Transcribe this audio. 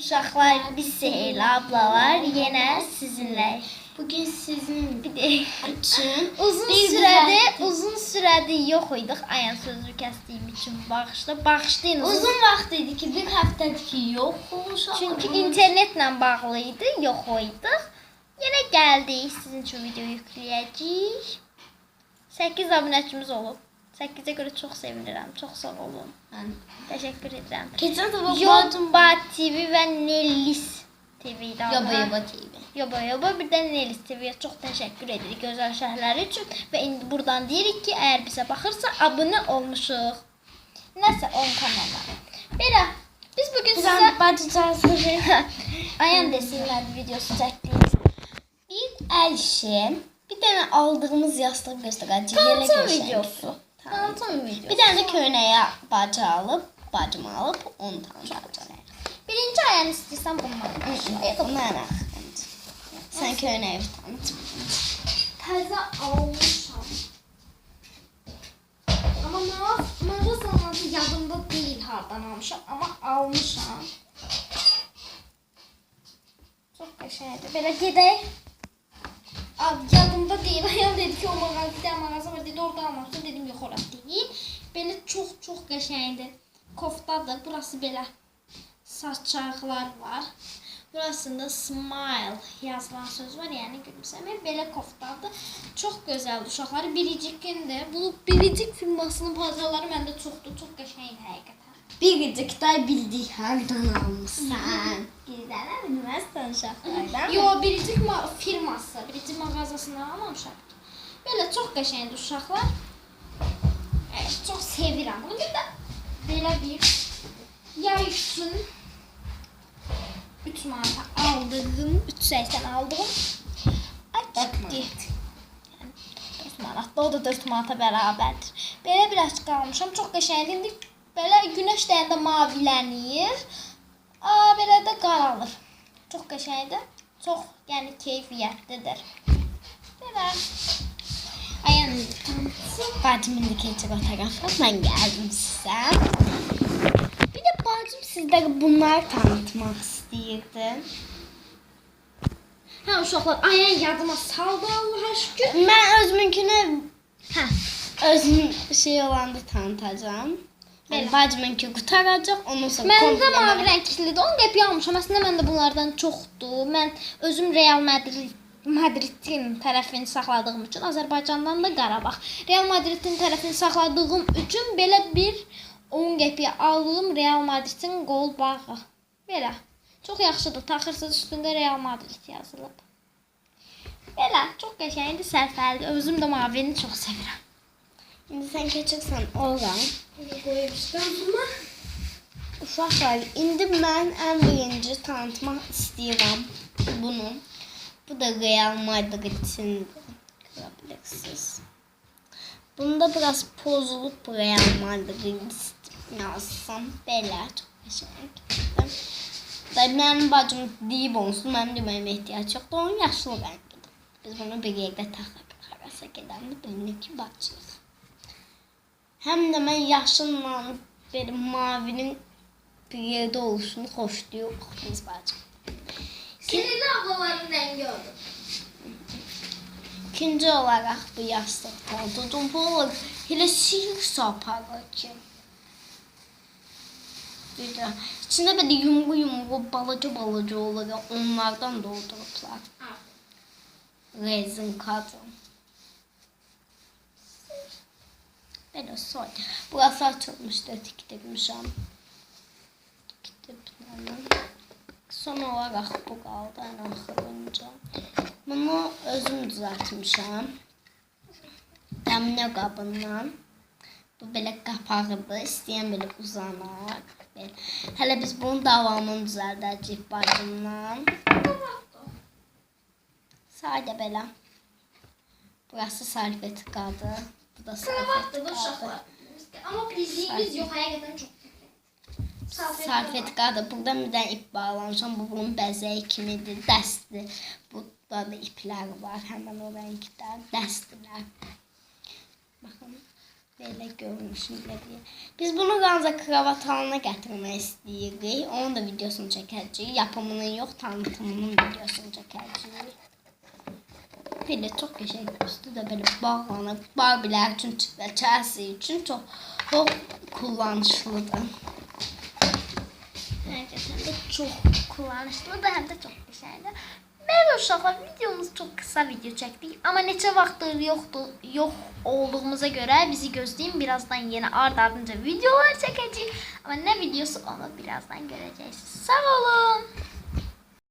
Uşaqlar, biz Seheyla ablalar yenə sizinlə. Bugün sizin Bir için uzun bir sürədir, düzəltdik. uzun sürədir yox idik. Ayan sözü kəsdiyim üçün bağışla. Bağışlayın. uzun- vaxt idi ki bir həftədir ki yox olmuşam. Çünki internetlə bağlı idi, yox idik. Yenə gəldik, sizin üçün video yükləyəcəyik. 8 abunəçimiz olub. 8-ə görə çox sevinirəm. Çox sağ olun. ben Təşəkkür edirəm. keçən dəfə Yoba TV və Nellis TV-də. Yoba Yoba TV. Yoba Yoba bir də Nellis TV-yə çox təşəkkür edirik gözəl şərhləri üçün və indi buradan deyirik ki, əgər bizə baxırsa abunə olmuşuq. Nəsə 10 kanala. Belə biz bu gün sizə bacıcazları Ayan desinlər videosu çəkdik. bir əl işi, bir dənə aldığımız yastıq göstərəcək. Yerə Tanıtım Tanıtım videosu. Bir dənə köynəyə bacı alıb, bacımı alıb onu tanıtacağıq. birinci ayan istəyirsən bundan. Mənə. Sən köynəyi tanıt. Təzə almışam. Amma mağaz, mağazanın adı yadımda deyil hardan almışam, amma almışam. Çox qəşəngdir. Belə gedək. Ab, yadımda deyil. Ayam dedi ki, o mağaza, bir dənə mağaza var, dedi orada almışam. Dedim, yox, orası deyil. Belə çox-çox qəşəngdir. Koftadır. Burası belə saçaqlar var. Burasında smile yazılan söz var, yəni gülümsəmə. Belə koftadır. Çox gözəldir. Uşaqları biricikdir. Bu biricik firmasının paltarları məndə çoxdur. Çox qəşəngdir həqiqətən. Bir day bildik hardan almışsan. Bizlərə bilməzsən uşaqlardan. Yo, biricik ma firması, biricik mağazasından almamışam. Belə çox qəşəngdir uşaqlar. Evet, çox sevirəm. Bir də belə bir yay üçün 3 manata aldığım, 3.80 aldığım açıqdır. 4 manatda, o da 4 manata bərabərdir. Belə bir açıq almışam. Çox qəşəngdir. Belə günəş dəyəndə mavilənir. Aa, belə də qaralır. Çox qəşəngdir. Çox, yəni keyfiyyətlidir. Belə. Tanıtsın. Bacımın da keçək o tərəfə. Mən gəldim sizə. Bir də bacım sizlərə bunları tanıtmaq istəyirdi. Hə uşaqlar, ayan yadıma saldı Allah'a şükür. Mən özümünkünü Hə. özüm şey olanda tanıtacağam. Yəni bacımınki qutaracaq, ondan sonra Məndə mavi rənglidir. 10 qəpiyə almışam. Əslində məndə bunlardan çoxdur. Mən özüm Real Madrid Madridin tərəfini saxladığım üçün Azərbaycandan da Qarabağ. Real Madridin tərəfini saxladığım üçün belə bir 10 qəpiyə aldım Real Madridin qol bağı. Belə. Çox yaxşıdır. Taxırsız üstündə Real Madrid yazılıb. Belə, çox qəşəngdir, sərfəlidir. Özüm də mavini çox sevirəm. İndi sən keçirsən ora. Qoymuşdum bunu. Uşaqlar, indi mən ən birinci tanıtmaq istəyirəm bunu. Bu da Real Madrid'in görə bilirsiniz. Bunda biraz pozulub Real Madrid yazsam belə çox qəşəngdir. Da mənim bacım deyib olsun, mənim deməyimə ehtiyac yoxdur. Onun yaşlı rəngidir. Biz bunu bir yerdə taxıb harasa gedəndə bilinir ki, bacıyıq. Həm də mən yaşılla belə mavinin bir yerdə oluşunu xoşlayırıq biz bacım. Sinirli ablaların rəngi oldu. İkinci olaraq bu yastıq tanıdım. Bu olur elə sihir saparlar ki. Bir də içində belə yumru yumru balaca balaca olur. Onlardan doldurublar. Rezin kadın. Belə soy. Burası açılmışdı, tikdirmişəm. Tikdirmişəm. Son olaraq bu qaldı ən axırınca. Bunu özüm düzəltmişəm. Dəmlə qabından. Bu belə qapağıdır. İstəyən belə uzanar. Belə. Hələ biz bunun davamını düzəldəcəyik bacımla. Sadə belə. Burası salfetkadır. Bu da Kravatdır da salfetkadır. uşaqlar. Amma bildiyimiz yox, həqiqətən çox. Salfetkadır. Burada bir dənə ip bağlamışam. Bu bunun bəzəyi kimidir. Dəstdir. Burada da iplər var. Həmin o rəngdə dəstlər. Baxın. Belə görünüşündə bir. Biz bunu Qanza kravat halına gətirmək istəyirik. Onun da videosunu çəkəcəyik. Yapımının yox, tanıtımının videosunu çəkəcəyik. Belə çox qəşəng üstü də belə bağlanıb. Barbielər üçün və Chelsea üçün çox, çox kullanışlıdır. Gerçekten de çok kullanışlı da hem de çok güzeldi. Merhaba uşaqlar, videomuz çok kısa video çektik ama neçə vaxtdır yoxdur, yox olduğumuza göre bizi gözleyin. Birazdan yine ard ardınca videolar çekeceğiz. Ama ne videosu onu birazdan göreceğiz. Sağ olun.